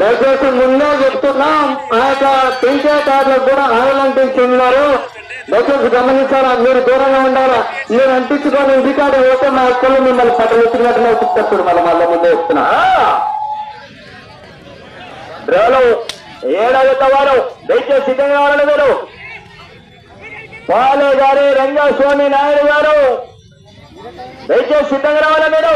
దయచేసి ముందే చెప్తున్నాం. ఆ యొక్క పింఛేదారులకు కూడా ఆయిల్ అంటించున్నారు దయచేసి గమనించారా మీరు దూరంగా ఉండాలా? మీరు అంటించుకొని ఇంటికాడ ఓకే మా అక్కలు మిమ్మల్ని పట్టలెత్తినట్టుగా చెప్తారు మళ్ళీ మళ్ళీ ముందే చెప్తున్నా. రేలు ఏడవ వారు దయచేసి సిద్ధంగా కావాలని పాలే గారి రంగస్వామి నాయుడు గారు. దయచేసి సిద్ధంగా రావాలా మీరు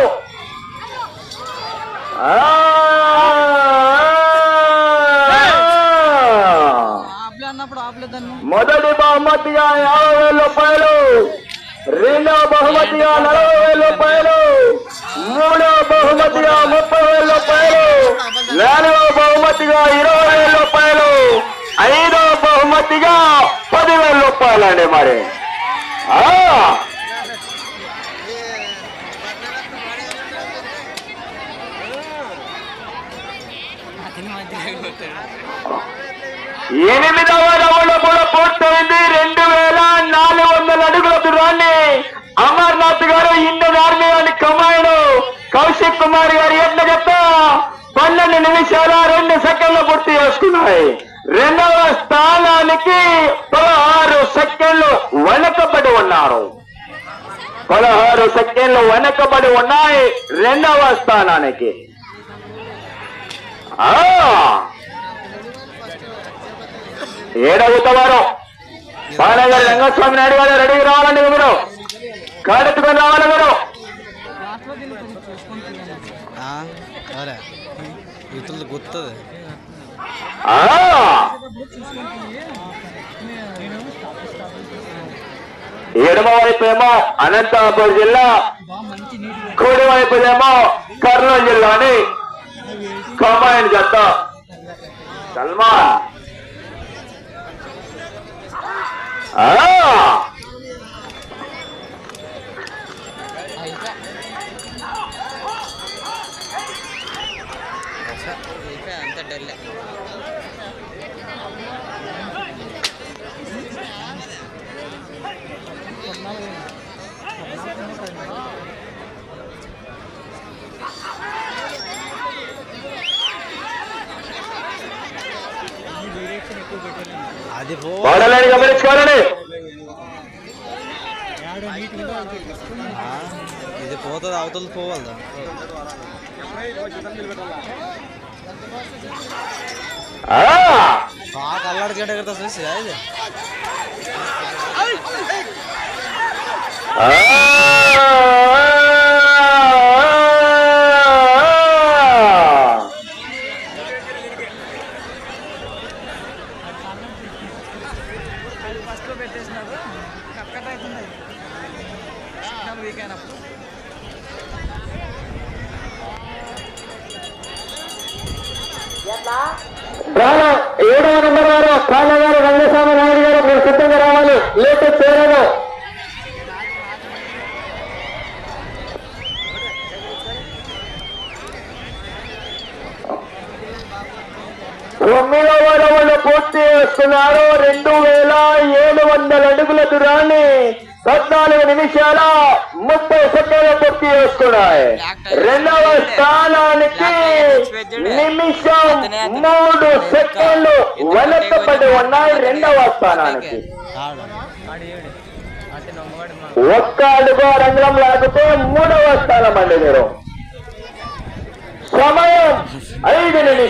మొదటి బహుమతిగా యాభై వేల రూపాయలు రెండవ బహుమతిగా నలభై వేల రూపాయలు పదివేల రూపాయలు అండి మరి ఆ! అతని మధ్య కొట్టాడు ఎనిమిదవ పన్నెండు రెండు సెకండ్లు పూర్తి చేసుకున్నాయి. రెండవ స్థానానికి పదహారు సెకండ్లు వెనకబడి ఉన్నారు. పదహారు సెకండ్లు వెనకబడి ఉన్నాయి రెండవ స్థానానికి. ఆ! ఏడవుతావారు. బాలగారు రంగస్వామి నాయుడు గారు రెడీకి రావాలండి మీరు కాడెత్తుకొని రావాలి మీరు. ఇతరులు గుర్తుంది. ఆ, ఏమో అనంతపురం జిల్లా కుడి వైపు ఏమో కర్నూలు జిల్లాని కమాండ్ జత సల్మాన్. ఆ, అయిపోయా అంత డల్లే వాడలేని ఆ, ఇది పోతుంది అవతల పోవాలి దాంట్లో ఆ, బాగా అల్లాడుకుంటే కదా చూసి అది ఆ, అది ఫస్ట్లో పెట్టేసినారు. కట్ అవుతుంది వీక్ అయినప్పుడు. ఏడవ నెంబర్ గారు కాళ్ళ గారు రంగస్వామి నాయుడు గారు మీరు సిద్ధంగా రావాలి. లేట్ చేయలేదు. తొమ్మిదవ రౌండ్ పూర్తి చేస్తున్నారు రెండు వేల ఏడు వందల అడుగుల దూరాన్ని పద్నాలుగు నిమిషాల ముప్పై సెకండ్లు పూర్తి చేస్తున్నాయి రెండవ స్థానానికి నిమిషం మూడు సెకండ్లు వెనకబడి ఉన్నాయి రెండవ స్థానానికి ఒక్క అడుగు రంగం లేకపోతే మూడవ స్థానం అండి మీరు సమయం ఐదు నిమిషాలు